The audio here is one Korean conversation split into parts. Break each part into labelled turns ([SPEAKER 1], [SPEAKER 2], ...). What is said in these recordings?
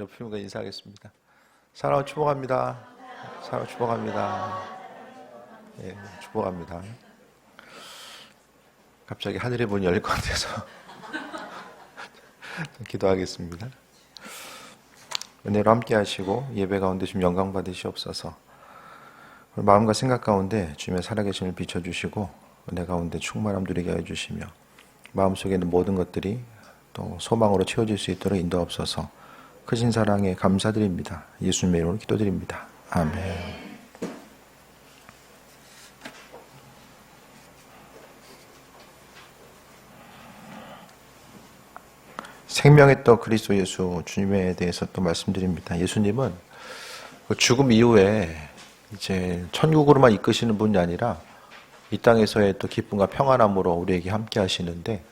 [SPEAKER 1] 옆 분과 인사하겠습니다. 사랑을 축복합니다. 사랑을 축복합니다. 예, 축복합니다. 갑자기 하늘의 문이 열릴 것 같아서 기도하겠습니다. 은혜로 함께 하시고 예배 가운데 좀 영광 받으시옵소서. 마음과 생각 가운데 주님의 살아계심을 비춰주시고 은혜 가운데 충만함 누리게 해주시며 마음속에 있는 모든 것들이 또 소망으로 채워질 수 있도록 인도하옵소서. 크신 사랑에 감사드립니다. 예수님의 이름으로 기도드립니다. 아멘. 생명의 떡 그리스도 예수 주님에 대해서 또 말씀드립니다. 예수님은 그 죽음 이후에 이제 천국으로만 이끄시는 분이 아니라 이 땅에서의 또 기쁨과 평안함으로 우리에게 함께 하시는데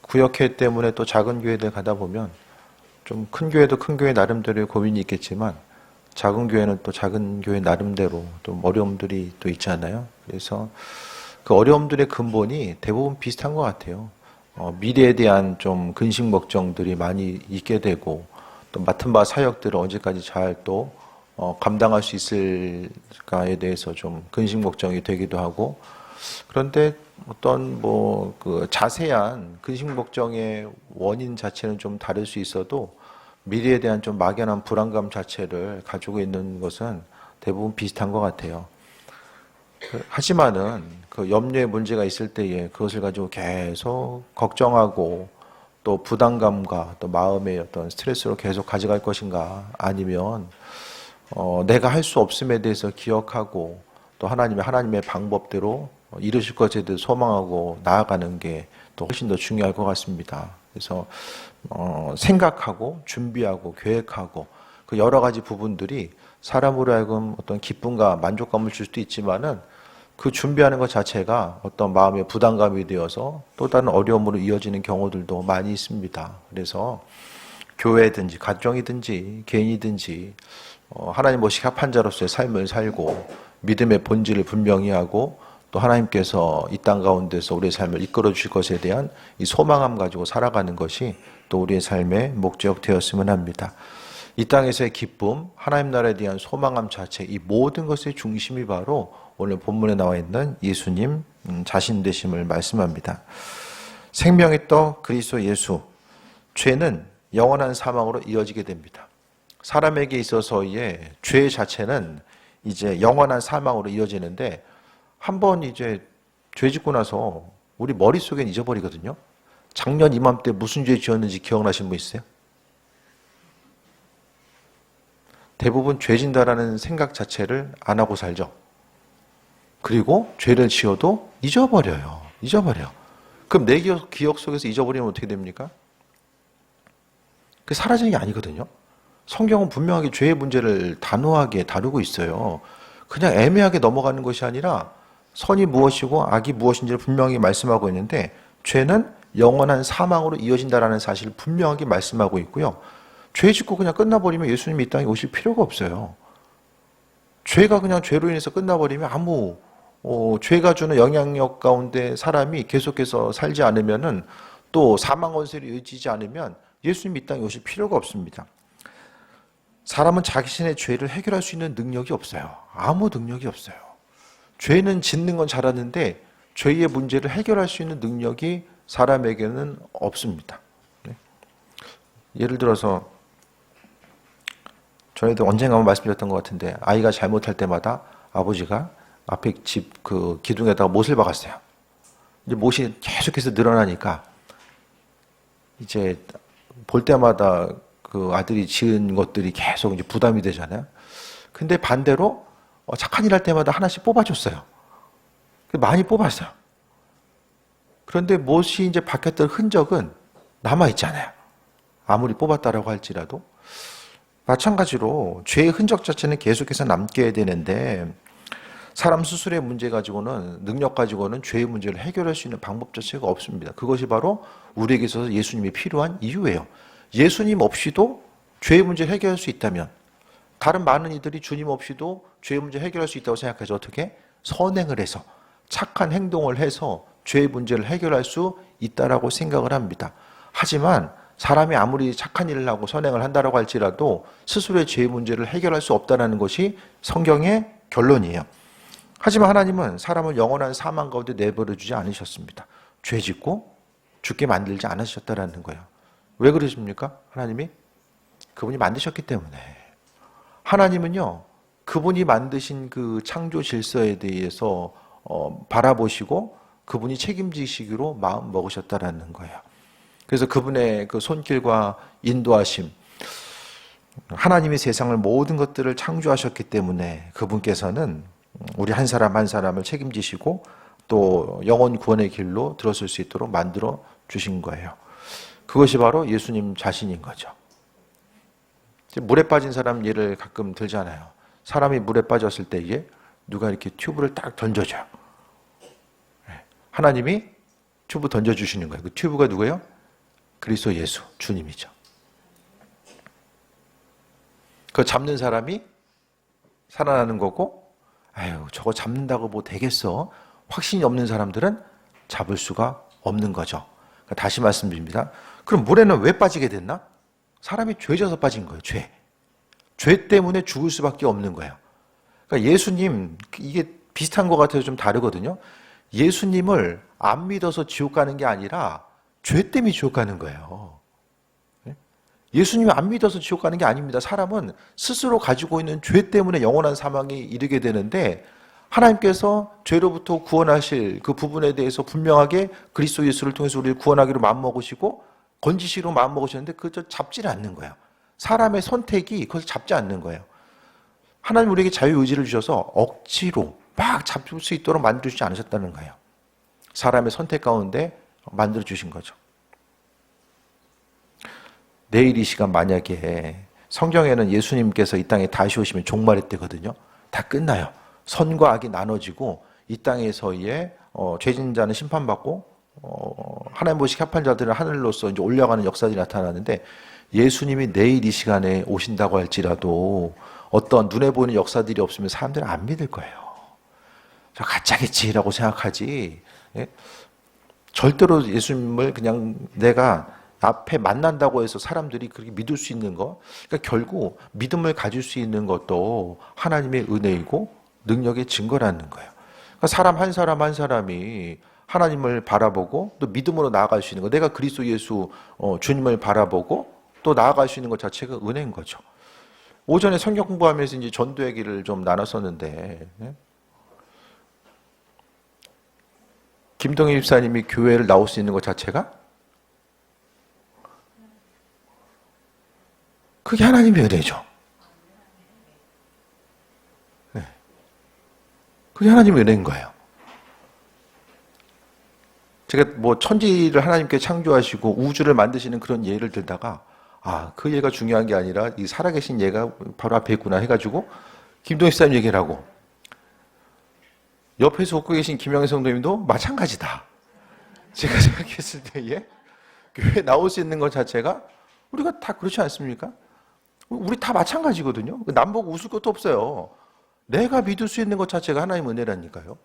[SPEAKER 1] 구역회 때문에 또 작은 교회들 가다 보면 좀 큰 교회도 큰 교회 나름대로의 고민이 있겠지만 작은 교회는 또 작은 교회 나름대로 또 어려움들이 또 있잖아요. 그래서 그 어려움들의 근본이 대부분 비슷한 것 같아요. 어, 미래에 대한 좀 근심 걱정들이 많이 있게 되고 또 맡은 바 사역들을 언제까지 잘또 어, 감당할 수 있을까에 대해서 좀 근심 걱정이 되기도 하고 그런데 어떤 뭐 그 자세한 근심 걱정의 원인 자체는 좀 다를 수 있어도 미래에 대한 좀 막연한 불안감 자체를 가지고 있는 것은 대부분 비슷한 것 같아요. 그, 하지만은 그 염려의 문제가 있을 때에 그것을 가지고 계속 걱정하고 또 부담감과 또 마음의 어떤 스트레스로 계속 가져갈 것인가 아니면 어, 내가 할 수 없음에 대해서 기억하고 또 하나님의 하나님의 방법대로 이루실 것에 대해 소망하고 나아가는 게 또 훨씬 더 중요할 것 같습니다. 그래서 어, 생각하고 준비하고 계획하고 그 여러 가지 부분들이 사람으로 하여금 어떤 기쁨과 만족감을 줄 수도 있지만은 그 준비하는 것 자체가 어떤 마음의 부담감이 되어서 또 다른 어려움으로 이어지는 경우들도 많이 있습니다. 그래서 교회든지 가정이든지 개인이든지 어, 하나님 모시 합한 자로서의 삶을 살고 믿음의 본질을 분명히 하고 또 하나님께서 이 땅 가운데서 우리의 삶을 이끌어 주실 것에 대한 이 소망함 가지고 살아가는 것이 또 우리의 삶의 목적 되었으면 합니다. 이 땅에서의 기쁨, 하나님 나라에 대한 소망함 자체, 이 모든 것의 중심이 바로 오늘 본문에 나와 있는 예수님 음, 자신 되심을 말씀합니다. 생명의 떡 그리스도 예수, 죄는 영원한 사망으로 이어지게 됩니다. 사람에게 있어서의 죄 자체는 이제 영원한 사망으로 이어지는데 한 번 이제 죄 짓고 나서 우리 머릿속엔 잊어버리거든요. 작년 이맘때 무슨 죄 지었는지 기억나신 분 있어요? 대부분 죄 진다라는 생각 자체를 안 하고 살죠. 그리고 죄를 지어도 잊어버려요. 잊어버려. 그럼 내 기억, 기억 속에서 잊어버리면 어떻게 됩니까? 그 사라지는 게 아니거든요. 성경은 분명하게 죄의 문제를 단호하게 다루고 있어요. 그냥 애매하게 넘어가는 것이 아니라 선이 무엇이고 악이 무엇인지를 분명히 말씀하고 있는데 죄는 영원한 사망으로 이어진다라는 사실을 분명하게 말씀하고 있고요. 죄 짓고 그냥 끝나버리면 예수님이 이 땅에 오실 필요가 없어요. 죄가 그냥 죄로 인해서 끝나버리면 아무 어, 죄가 주는 영향력 가운데 사람이 계속해서 살지 않으면은 또 사망 원세를 의지지 않으면 예수님이 이 땅에 오실 필요가 없습니다. 사람은 자신의 죄를 해결할 수 있는 능력이 없어요. 아무 능력이 없어요. 죄는 짓는 건 잘하는데 죄의 문제를 해결할 수 있는 능력이 사람에게는 없습니다. 네. 예를 들어서 전에도 언젠가 한번 말씀드렸던 것 같은데 아이가 잘못할 때마다 아버지가 앞에 집 그 기둥에다가 못을 박았어요. 이제 못이 계속해서 늘어나니까 이제 볼 때마다 그 아들이 지은 것들이 계속 이제 부담이 되잖아요. 근데 반대로 어, 착한 일 할 때마다 하나씩 뽑아줬어요. 많이 뽑았어요. 그런데 못이 이제 박혔던 흔적은 남아있잖아요. 아무리 뽑았다라고 할지라도. 마찬가지로 죄의 흔적 자체는 계속해서 남게 되는데 사람 스스로의 문제 가지고는 능력 가지고는 죄의 문제를 해결할 수 있는 방법 자체가 없습니다. 그것이 바로 우리에게 있어서 예수님이 필요한 이유예요. 예수님 없이도 죄의 문제를 해결할 수 있다면 다른 많은 이들이 주님 없이도 죄의 문제 해결할 수 있다고 생각해서 어떻게 선행을 해서 착한 행동을 해서 죄의 문제를 해결할 수 있다라고 생각을 합니다. 하지만 사람이 아무리 착한 일을 하고 선행을 한다라고 할지라도 스스로의 죄의 문제를 해결할 수 없다라는 것이 성경의 결론이에요. 하지만 하나님은 사람을 영원한 사망 가운데 내버려 주지 않으셨습니다. 죄 짓고 죽게 만들지 않으셨다라는 거예요. 왜 그러십니까? 하나님이 그분이 만드셨기 때문에. 하나님은요, 그분이 만드신 그 창조 질서에 대해서 어, 바라보시고 그분이 책임지시기로 마음 먹으셨다라는 거예요. 그래서 그분의 그 손길과 인도하심, 하나님이 세상을 모든 것들을 창조하셨기 때문에 그분께서는 우리 한 사람 한 사람을 책임지시고 또 영원 구원의 길로 들어설 수 있도록 만들어 주신 거예요. 그것이 바로 예수님 자신인 거죠. 물에 빠진 사람 예를 가끔 들잖아요. 사람이 물에 빠졌을 때에 누가 이렇게 튜브를 딱 던져줘요. 네. 하나님이 튜브 던져주시는 거예요. 그 튜브가 누구예요? 그리스도 예수, 주님이죠. 그 잡는 사람이 살아나는 거고, 아유, 저거 잡는다고 뭐 되겠어? 확신이 없는 사람들은 잡을 수가 없는 거죠. 다시 말씀드립니다. 그럼 물에는 왜 빠지게 됐나? 사람이 죄져서 빠진 거예요. 죄. 죄 때문에 죽을 수밖에 없는 거예요. 그러니까 예수님 이게 비슷한 것 같아서 좀 다르거든요. 예수님을 안 믿어서 지옥 가는 게 아니라 죄 때문에 지옥 가는 거예요. 예? 예수님을 안 믿어서 지옥 가는 게 아닙니다. 사람은 스스로 가지고 있는 죄 때문에 영원한 사망에 이르게 되는데 하나님께서 죄로부터 구원하실 그 부분에 대해서 분명하게 그리스도 예수를 통해서 우리를 구원하기로 마음먹으시고 건지시로 마음 먹으셨는데 그저 잡지를 않는 거예요. 사람의 선택이 그걸 잡지 않는 거예요. 하나님 우리에게 자유 의지를 주셔서 억지로 막 잡을 수 있도록 만들어 주지 않으셨다는 거예요. 사람의 선택 가운데 만들어 주신 거죠. 내일 이 시간 만약에 성경에는 예수님께서 이 땅에 다시 오시면 종말의 때거든요. 다 끝나요. 선과 악이 나눠지고 이 땅에서의 어, 죄진 자는 심판받고 어, 하나님 보시 협한 자들은 하늘로서 이제 올려가는 역사들이 나타나는데 예수님이 내일 이 시간에 오신다고 할지라도 어떤 눈에 보이는 역사들이 없으면 사람들은 안 믿을 거예요. 저 가짜겠지라고 생각하지. 예? 절대로 예수님을 그냥 내가 앞에 만난다고 해서 사람들이 그렇게 믿을 수 있는 거. 그러니까 결국 믿음을 가질 수 있는 것도 하나님의 은혜이고 능력의 증거라는 거예요. 그러니까 사람 한 사람 한 사람이 하나님을 바라보고 또 믿음으로 나아갈 수 있는 거. 내가 그리스도 예수 어, 주님을 바라보고 또 나아갈 수 있는 것 자체가 은혜인 거죠. 오전에 성경 공부하면서 이제 전도 얘기를 좀 나눴었는데 예? 김동희 집사님이 교회를 나올 수 있는 것 자체가 그게 하나님의 은혜죠. 네. 그게 하나님의 은혜인 거예요. 제가 뭐 천지를 하나님께 창조하시고 우주를 만드시는 그런 예를 들다가 아, 그 예가 중요한 게 아니라 이 살아계신 예가 바로 앞에 있구나 해가지고 김동희 집사님 얘기를 하고 옆에서 웃고 계신 김영애 성도님도 마찬가지다. 제가 생각했을 때에 교회 나올 수 있는 것 자체가 우리가 다 그렇지 않습니까? 우리 다 마찬가지거든요. 남보고 웃을 것도 없어요. 내가 믿을 수 있는 것 자체가 하나님 은혜라니까요.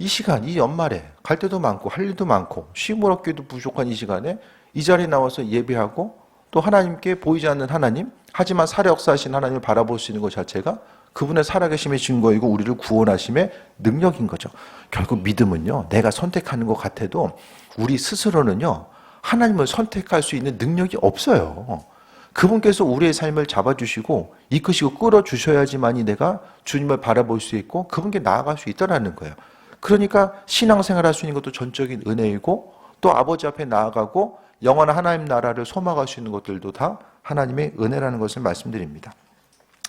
[SPEAKER 1] 예? 이 시간, 이 연말에 갈 데도 많고 할 일도 많고 쉼을 얻기도 부족한 이 시간에 이 자리에 나와서 예배하고 또 하나님께 보이지 않는 하나님, 하지만 살아 역사하신 하나님을 바라볼 수 있는 것 자체가 그분의 살아계심의 증거이고 우리를 구원하심의 능력인 거죠. 결국 믿음은요, 내가 선택하는 것 같아도 우리 스스로는요, 하나님을 선택할 수 있는 능력이 없어요. 그분께서 우리의 삶을 잡아주시고 이끄시고 끌어주셔야지만이 내가 주님을 바라볼 수 있고 그분께 나아갈 수 있다라는 거예요. 그러니까 신앙생활 할 수 있는 것도 전적인 은혜이고 또 아버지 앞에 나아가고 영원한 하나님 나라를 소망할 수 있는 것들도 다 하나님의 은혜라는 것을 말씀드립니다.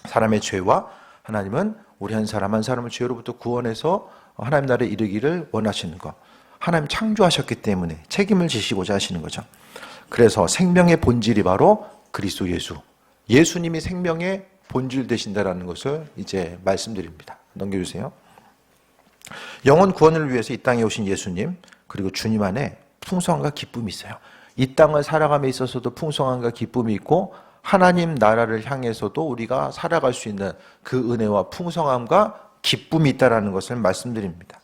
[SPEAKER 1] 사람의 죄와 하나님은 우리 한 사람 한 사람을 죄로부터 구원해서 하나님 나라에 이르기를 원하시는 것. 하나님 창조하셨기 때문에 책임을 지시고자 하시는 거죠. 그래서 생명의 본질이 바로 그리스도 예수. 예수님이 생명의 본질 되신다라는 것을 이제 말씀드립니다. 넘겨주세요. 영원 구원을 위해서 이 땅에 오신 예수님, 그리고 주님 안에 풍성함과 기쁨이 있어요. 이 땅을 살아감에 있어서도 풍성함과 기쁨이 있고, 하나님 나라를 향해서도 우리가 살아갈 수 있는 그 은혜와 풍성함과 기쁨이 있다라는 것을 말씀드립니다.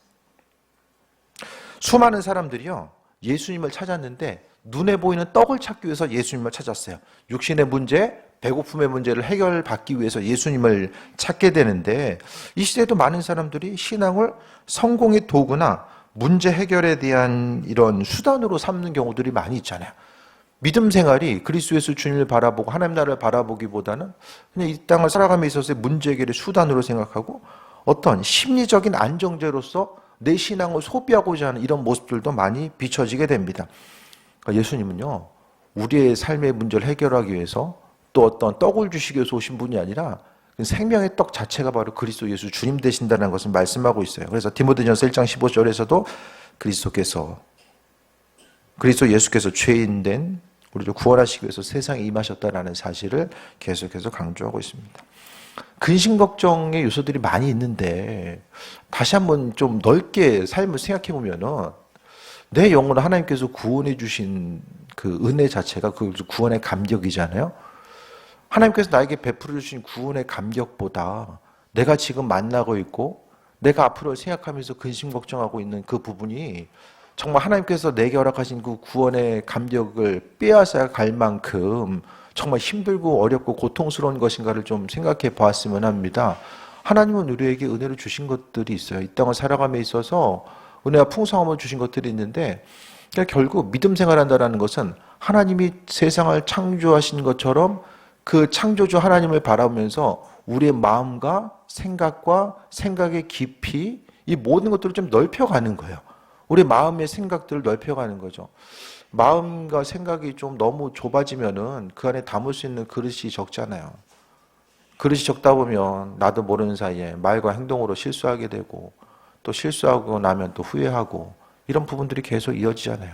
[SPEAKER 1] 수많은 사람들이요, 예수님을 찾았는데, 눈에 보이는 떡을 찾기 위해서 예수님을 찾았어요. 육신의 문제, 배고픔의 문제를 해결받기 위해서 예수님을 찾게 되는데 이 시대에도 많은 사람들이 신앙을 성공의 도구나 문제 해결에 대한 이런 수단으로 삼는 경우들이 많이 있잖아요. 믿음 생활이 그리스도 예수 주님을 바라보고 하나님 나라를 바라보기보다는 그냥 이 땅을 살아감에 있어서의 문제 해결의 수단으로 생각하고 어떤 심리적인 안정제로서 내 신앙을 소비하고자 하는 이런 모습들도 많이 비춰지게 됩니다. 그러니까 예수님은요, 우리의 삶의 문제를 해결하기 위해서 또 어떤 떡을 주시기 위해서 오신 분이 아니라 그 생명의 떡 자체가 바로 그리스도 예수 주님 되신다는 것을 말씀하고 있어요. 그래서 디모데전서 1장 15절에서도 그리스도께서 그리스도 예수께서 죄인된 우리를 구원하시기 위해서 세상에 임하셨다라는 사실을 계속해서 강조하고 있습니다. 근심 걱정의 요소들이 많이 있는데 다시 한번 좀 넓게 삶을 생각해 보면은 내 영혼을 하나님께서 구원해 주신 그 은혜 자체가 그 구원의 감격이잖아요. 하나님께서 나에게 베풀어 주신 구원의 감격보다 내가 지금 만나고 있고 내가 앞으로 생각하면서 근심 걱정하고 있는 그 부분이 정말 하나님께서 내게 허락하신 그 구원의 감격을 빼앗아 갈 만큼 정말 힘들고 어렵고 고통스러운 것인가를 좀 생각해 보았으면 합니다. 하나님은 우리에게 은혜를 주신 것들이 있어요. 이 땅을 살아감에 있어서 은혜와 풍성함을 주신 것들이 있는데 그러니까 결국 믿음 생활한다라는 것은 하나님이 세상을 창조하신 것처럼 그 창조주 하나님을 바라보면서 우리의 마음과 생각과 생각의 깊이 이 모든 것들을 좀 넓혀가는 거예요. 우리 마음의 생각들을 넓혀가는 거죠. 마음과 생각이 좀 너무 좁아지면은 그 안에 담을 수 있는 그릇이 적잖아요. 그릇이 적다 보면 나도 모르는 사이에 말과 행동으로 실수하게 되고 또 실수하고 나면 또 후회하고 이런 부분들이 계속 이어지잖아요.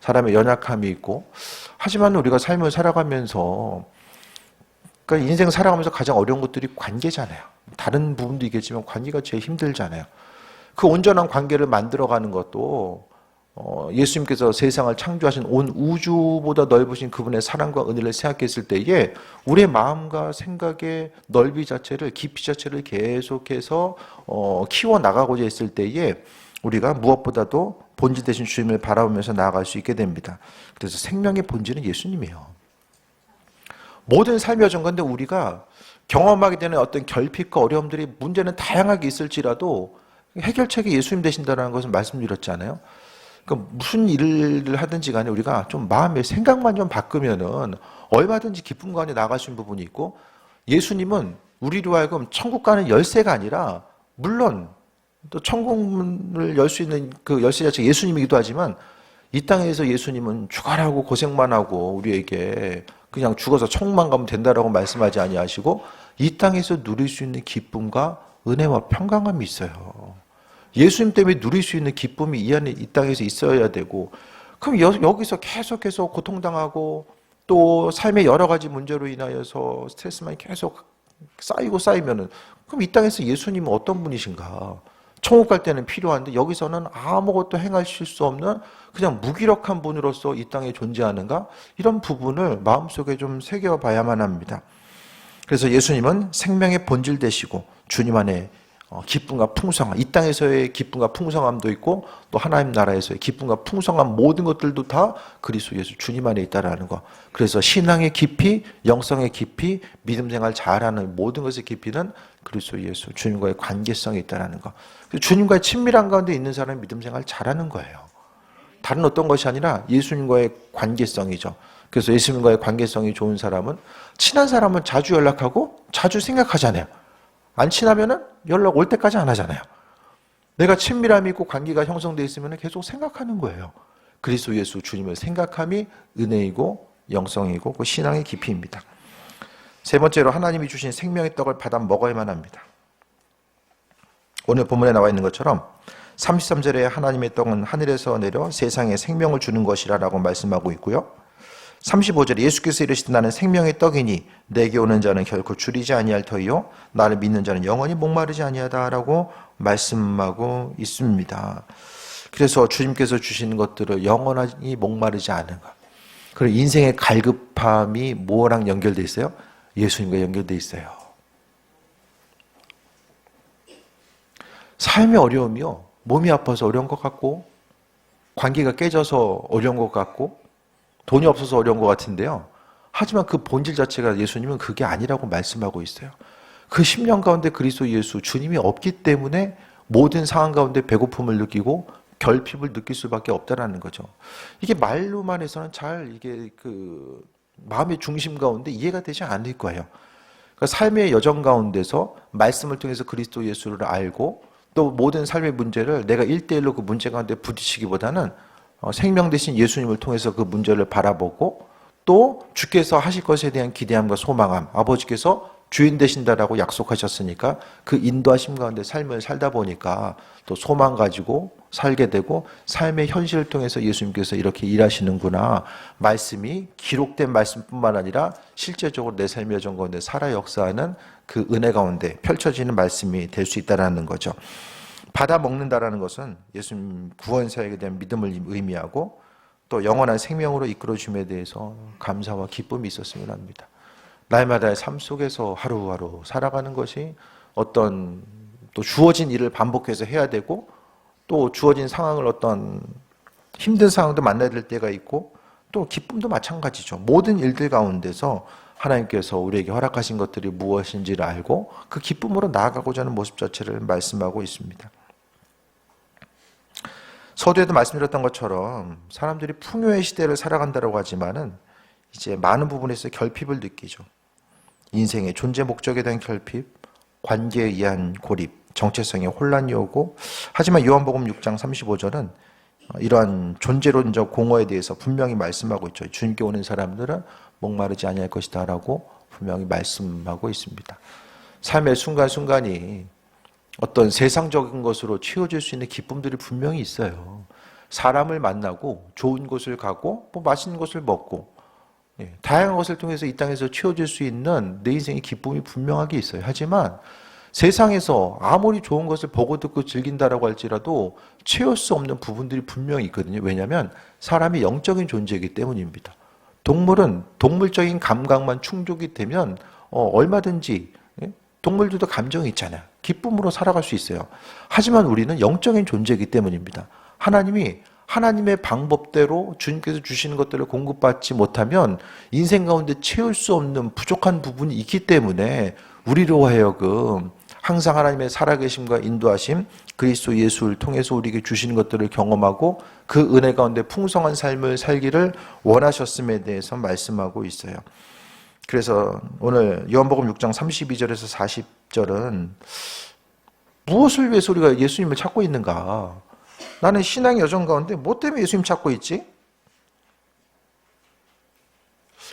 [SPEAKER 1] 사람의 연약함이 있고 하지만 우리가 삶을 살아가면서 그러니까 인생 살아가면서 가장 어려운 것들이 관계잖아요. 다른 부분도 있겠지만 관계가 제일 힘들잖아요. 그 온전한 관계를 만들어가는 것도 어, 예수님께서 세상을 창조하신 온 우주보다 넓으신 그분의 사랑과 은혜를 생각했을 때에 우리의 마음과 생각의 넓이 자체를 깊이 자체를 계속해서 어, 키워 나가고자 했을 때에 우리가 무엇보다도 본질 대신 주님을 바라보면서 나아갈 수 있게 됩니다. 그래서 생명의 본질은 예수님이에요. 모든 삶의 여정 가운데 우리가 경험하게 되는 어떤 결핍과 어려움들이 문제는 다양하게 있을지라도 해결책이 예수님 되신다는 것을 말씀드렸잖아요. 그러니까 무슨 일을 하든지 간에 우리가 좀 마음의 생각만 좀 바꾸면은 얼마든지 기쁨 가운데 나갈 수 부분이 있고 예수님은 우리로 하여금 천국 가는 열쇠가 아니라 물론 또 천국문을 열 수 있는 그 열쇠 자체가 예수님이기도 하지만 이 땅에서 예수님은 죽어라고 고생만 하고 우리에게 그냥 죽어서 천국만 가면 된다라고 말씀하지 아니하시고 이 땅에서 누릴 수 있는 기쁨과 은혜와 평강함이 있어요. 예수님 때문에 누릴 수 있는 기쁨이 이 안에 이 땅에서 있어야 되고 그럼 여, 여기서 계속해서 고통당하고 또 삶의 여러 가지 문제로 인하여서 스트레스만 계속 쌓이고 쌓이면은 그럼 이 땅에서 예수님은 어떤 분이신가? 천국 갈 때는 필요한데 여기서는 아무것도 행하실 수 없는 그냥 무기력한 분으로서 이 땅에 존재하는가? 이런 부분을 마음속에 좀 새겨 봐야만 합니다. 그래서 예수님은 생명의 본질 되시고 주님 안에 어, 기쁨과 풍성함, 이 땅에서의 기쁨과 풍성함도 있고 또 하나님 나라에서의 기쁨과 풍성함 모든 것들도 다 그리스도 예수 주님 안에 있다라는 거. 그래서 신앙의 깊이, 영성의 깊이, 믿음 생활 잘하는 모든 것의 깊이는 그리스도 예수 주님과의 관계성이 있다라는 거. 주님과의 친밀한 가운데 있는 사람이 믿음 생활 잘하는 거예요. 다른 어떤 것이 아니라 예수님과의 관계성이죠. 그래서 예수님과의 관계성이 좋은 사람은 친한 사람은 자주 연락하고 자주 생각하잖아요. 안 친하면은 연락 올 때까지 안 하잖아요. 내가 친밀함이 있고 관계가 형성되어 있으면 계속 생각하는 거예요. 그리스도 예수 주님을 생각함이 은혜이고 영성이고 그 신앙의 깊이입니다. 세 번째로 하나님이 주신 생명의 떡을 받아 먹어야만 합니다. 오늘 본문에 나와 있는 것처럼 33절에 하나님의 떡은 하늘에서 내려 세상에 생명을 주는 것이라라고 말씀하고 있고요. 35절에 예수께서 이르시되 나는 생명의 떡이니 내게 오는 자는 결코 줄이지 아니할 터이요 나를 믿는 자는 영원히 목마르지 아니하다라고 말씀하고 있습니다. 그래서 주님께서 주시는 것들을 영원히 목마르지 않은 것. 그리고 인생의 갈급함이 뭐랑 연결돼 있어요? 예수님과 연결돼 있어요. 삶의 어려움이요. 몸이 아파서 어려운 것 같고 관계가 깨져서 어려운 것 같고 돈이 없어서 어려운 것 같은데요. 하지만 그 본질 자체가 예수님은 그게 아니라고 말씀하고 있어요. 그 10년 가운데 그리스도 예수 주님이 없기 때문에 모든 상황 가운데 배고픔을 느끼고 결핍을 느낄 수밖에 없다라는 거죠. 이게 말로만 해서는 잘 이게 그 마음의 중심 가운데 이해가 되지 않을 거예요. 그러니까 삶의 여정 가운데서 말씀을 통해서 그리스도 예수를 알고 또 모든 삶의 문제를 내가 일대일로 그 문제 가운데 부딪히기보다는 어, 생명 대신 예수님을 통해서 그 문제를 바라보고 또 주께서 하실 것에 대한 기대함과 소망함, 아버지께서 주인 되신다라고 약속하셨으니까 그 인도하심 가운데 삶을 살다 보니까 또 소망 가지고 살게 되고 삶의 현실을 통해서 예수님께서 이렇게 일하시는구나. 말씀이 기록된 말씀뿐만 아니라 실제적으로 내 삶의 가운데 살아 역사하는 그 은혜 가운데 펼쳐지는 말씀이 될 수 있다라는 거죠. 받아 먹는다라는 것은 예수님 구원 사역에 대한 믿음을 의미하고 또 영원한 생명으로 이끌어 줌에 대해서 감사와 기쁨이 있었으면 합니다. 날마다의 삶 속에서 하루하루 살아가는 것이 어떤 또 주어진 일을 반복해서 해야 되고 또 주어진 상황을 어떤 힘든 상황도 만나야 될 때가 있고 또 기쁨도 마찬가지죠. 모든 일들 가운데서 하나님께서 우리에게 허락하신 것들이 무엇인지를 알고 그 기쁨으로 나아가고자 하는 모습 자체를 말씀하고 있습니다. 서두에도 말씀드렸던 것처럼 사람들이 풍요의 시대를 살아간다고 하지만은 이제 많은 부분에서 결핍을 느끼죠. 인생의 존재 목적에 대한 결핍, 관계에 의한 고립, 정체성의 혼란이 오고 하지만 요한복음 6장 35절은 이러한 존재론적 공허에 대해서 분명히 말씀하고 있죠. 주님께 오는 사람들은 목마르지 아니할 것이다라고 분명히 말씀하고 있습니다. 삶의 순간순간이 어떤 세상적인 것으로 채워질 수 있는 기쁨들이 분명히 있어요. 사람을 만나고 좋은 곳을 가고 뭐 맛있는 것을 먹고 예, 다양한 것을 통해서 이 땅에서 채워질 수 있는 내 인생의 기쁨이 분명하게 있어요. 하지만 세상에서 아무리 좋은 것을 보고 듣고 즐긴다라고 할지라도 채울 수 없는 부분들이 분명히 있거든요. 왜냐하면 사람이 영적인 존재이기 때문입니다. 동물은 동물적인 감각만 충족이 되면 어, 얼마든지 예? 동물들도 감정이 있잖아요. 기쁨으로 살아갈 수 있어요. 하지만 우리는 영적인 존재이기 때문입니다. 하나님이 하나님의 방법대로 주님께서 주시는 것들을 공급받지 못하면 인생 가운데 채울 수 없는 부족한 부분이 있기 때문에 우리로 하여금 항상 하나님의 살아계심과 인도하심 그리스도 예수를 통해서 우리에게 주시는 것들을 경험하고 그 은혜 가운데 풍성한 삶을 살기를 원하셨음에 대해서 말씀하고 있어요. 그래서 오늘 요한복음 6장 32절에서 40절은 무엇을 위해서 우리가 예수님을 찾고 있는가? 나는 신앙 여정 가운데 뭐 때문에 예수님 찾고 있지?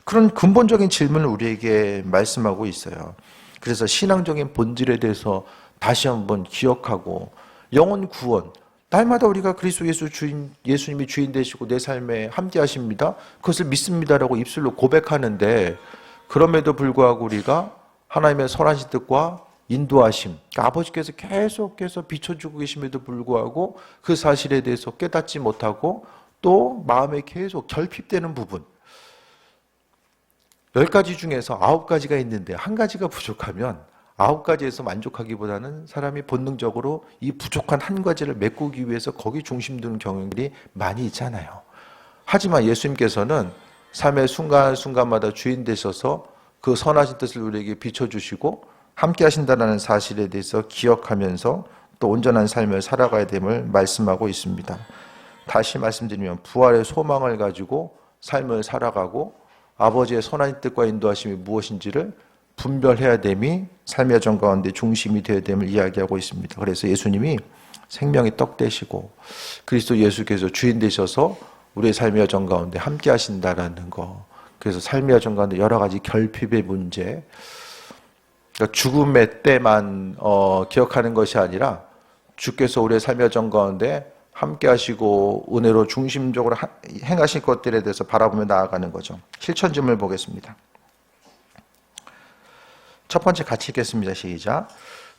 [SPEAKER 1] 그런 근본적인 질문을 우리에게 말씀하고 있어요. 그래서 신앙적인 본질에 대해서 다시 한번 기억하고 영혼 구원 날마다 우리가 그리스도 예수 주인 예수님이 주인 되시고 내 삶에 함께 하십니다. 그것을 믿습니다라고 입술로 고백하는데 그럼에도 불구하고 우리가 하나님의 선하신 뜻과 인도하심, 그러니까 아버지께서 계속해서 비춰주고 계심에도 불구하고 그 사실에 대해서 깨닫지 못하고 또 마음에 계속 결핍되는 부분. 열 가지 중에서 아홉 가지가 있는데 한 가지가 부족하면 아홉 가지에서 만족하기보다는 사람이 본능적으로 이 부족한 한 가지를 메꾸기 위해서 거기 중심 두는 경향들이 많이 있잖아요. 하지만 예수님께서는 삶의 순간순간마다 주인 되셔서 그 선하신 뜻을 우리에게 비춰주시고 함께 하신다는 사실에 대해서 기억하면서 또 온전한 삶을 살아가야 됨을 말씀하고 있습니다. 다시 말씀드리면 부활의 소망을 가지고 삶을 살아가고 아버지의 선한 뜻과 인도하심이 무엇인지를 분별해야 됨이 삶의 여정 가운데 중심이 되어야 됨을 이야기하고 있습니다. 그래서 예수님이 생명의 떡 되시고 그리스도 예수께서 주인 되셔서 우리의 삶의 여정 가운데 함께 하신다라는 거. 그래서 삶의 여정 가운데 여러 가지 결핍의 문제, 그러니까 죽음의 때만 어, 기억하는 것이 아니라 주께서 우리의 삶의 여정 가운데 함께 하시고 은혜로 중심적으로 하, 행하실 것들에 대해서 바라보며 나아가는 거죠. 실천점을 보겠습니다. 첫 번째 같이 읽겠습니다. 시작.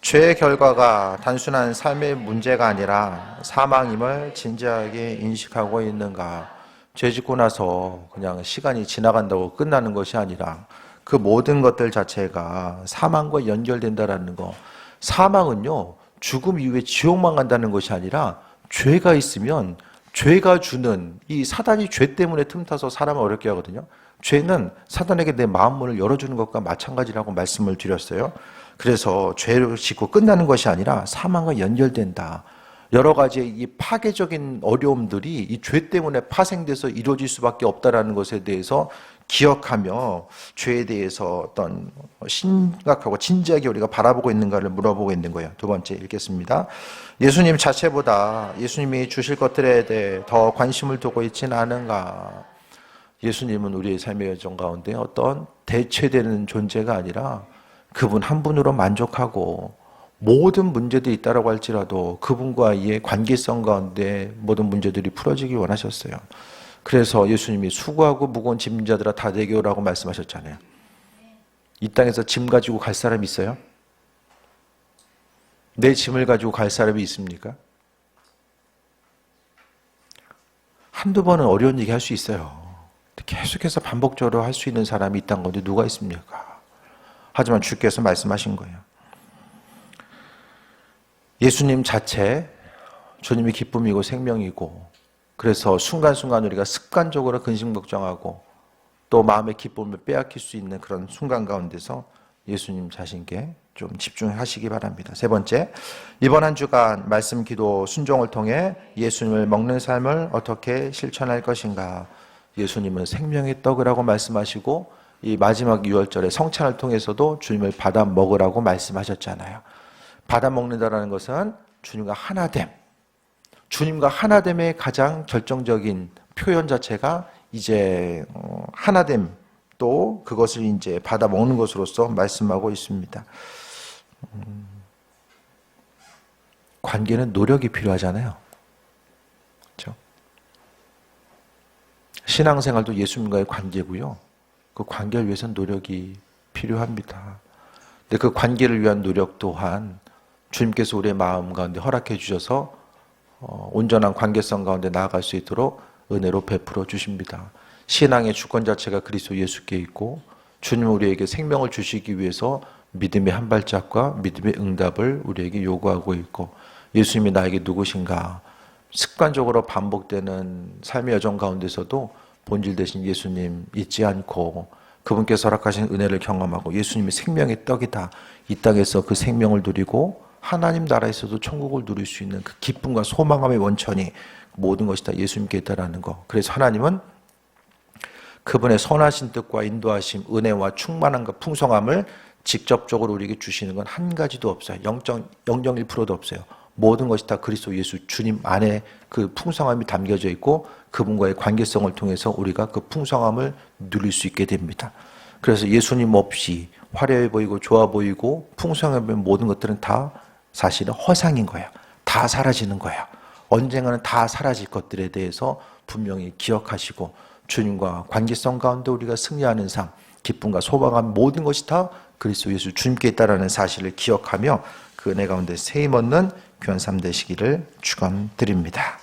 [SPEAKER 1] 죄의 결과가 단순한 삶의 문제가 아니라 사망임을 진지하게 인식하고 있는가? 죄 짓고 나서 그냥 시간이 지나간다고 끝나는 것이 아니라 그 모든 것들 자체가 사망과 연결된다라는 거. 사망은요, 죽음 이후에 지옥만 간다는 것이 아니라 죄가 있으면 죄가 주는 이 사단이 죄 때문에 틈타서 사람을 어렵게 하거든요. 죄는 사단에게 내 마음 문을 열어주는 것과 마찬가지라고 말씀을 드렸어요. 그래서 죄를 짓고 끝나는 것이 아니라 사망과 연결된다. 여러 가지의 이 파괴적인 어려움들이 이 죄 때문에 파생돼서 이루어질 수밖에 없다라는 것에 대해서 기억하며 죄에 대해서 어떤 심각하고 진지하게 우리가 바라보고 있는가를 물어보고 있는 거예요. 두 번째 읽겠습니다. 예수님 자체보다 예수님이 주실 것들에 대해 더 관심을 두고 있지는 않은가? 예수님은 우리의 삶의 여정 가운데 어떤 대체되는 존재가 아니라 그분 한 분으로 만족하고 모든 문제들이 있다라고 할지라도 그분과의 관계성 가운데 모든 문제들이 풀어지기 원하셨어요. 그래서 예수님이 수고하고 무거운 짐자들아 다 내게오라고 말씀하셨잖아요. 이 땅에서 짐 가지고 갈 사람 있어요? 내 짐을 가지고 갈 사람이 있습니까? 한두 번은 어려운 얘기 할 수 있어요. 계속해서 반복적으로 할 수 있는 사람이 있다는 건데 누가 있습니까? 하지만 주께서 말씀하신 거예요. 예수님 자체 주님이 기쁨이고 생명이고 그래서 순간순간 우리가 습관적으로 근심 걱정하고 또 마음의 기쁨을 빼앗길 수 있는 그런 순간 가운데서 예수님 자신께 좀 집중하시기 바랍니다. 세 번째, 이번 한 주간 말씀 기도 순종을 통해 예수님을 먹는 삶을 어떻게 실천할 것인가? 예수님은 생명의 떡이라고 말씀하시고 이 마지막 유월절의 성찬을 통해서도 주님을 받아 먹으라고 말씀하셨잖아요. 받아 먹는다라는 것은 주님과 하나 됨, 주님과 하나됨의 가장 결정적인 표현 자체가 이제 어, 하나됨 또 그것을 이제 받아 먹는 것으로서 말씀하고 있습니다. 음, 관계는 노력이 필요하잖아요. 그렇죠? 신앙생활도 예수님과의 관계고요. 그 관계를 위해서는 노력이 필요합니다. 근데 그 관계를 위한 노력 또한 주님께서 우리의 마음 가운데 허락해 주셔서 어, 온전한 관계성 가운데 나아갈 수 있도록 은혜로 베풀어 주십니다. 신앙의 주권 자체가 그리스도 예수께 있고 주님 우리에게 생명을 주시기 위해서 믿음의 한 발짝과 믿음의 응답을 우리에게 요구하고 있고 예수님이 나에게 누구신가 습관적으로 반복되는 삶의 여정 가운데서도 본질 되신 예수님 잊지 않고 그분께서 허락하신 은혜를 경험하고 예수님이 생명의 떡이다. 이 땅에서 그 생명을 누리고 하나님 나라에서도 천국을 누릴 수 있는 그 기쁨과 소망함의 원천이 모든 것이 다 예수님께 있다라는 거. 그래서 하나님은 그분의 선하신 뜻과 인도하심, 은혜와 충만함과 풍성함을 직접적으로 우리에게 주시는 건 한 가지도 없어요. 0.001%도 없어요. 모든 것이 다 그리스도 예수 주님 안에 그 풍성함이 담겨져 있고 그분과의 관계성을 통해서 우리가 그 풍성함을 누릴 수 있게 됩니다. 그래서 예수님 없이 화려해 보이고 좋아 보이고 풍성해 보이는 모든 것들은 다 사실은 허상인 거예요. 다 사라지는 거예요. 언젠가는 다 사라질 것들에 대해서 분명히 기억하시고 주님과 관계성 가운데 우리가 승리하는 삶, 기쁨과 소망함 모든 것이 다 그리스도 예수 주님께 있다라는 사실을 기억하며 그 은혜 가운데 세임 얻는 귀한 삶 되시기를 축원드립니다.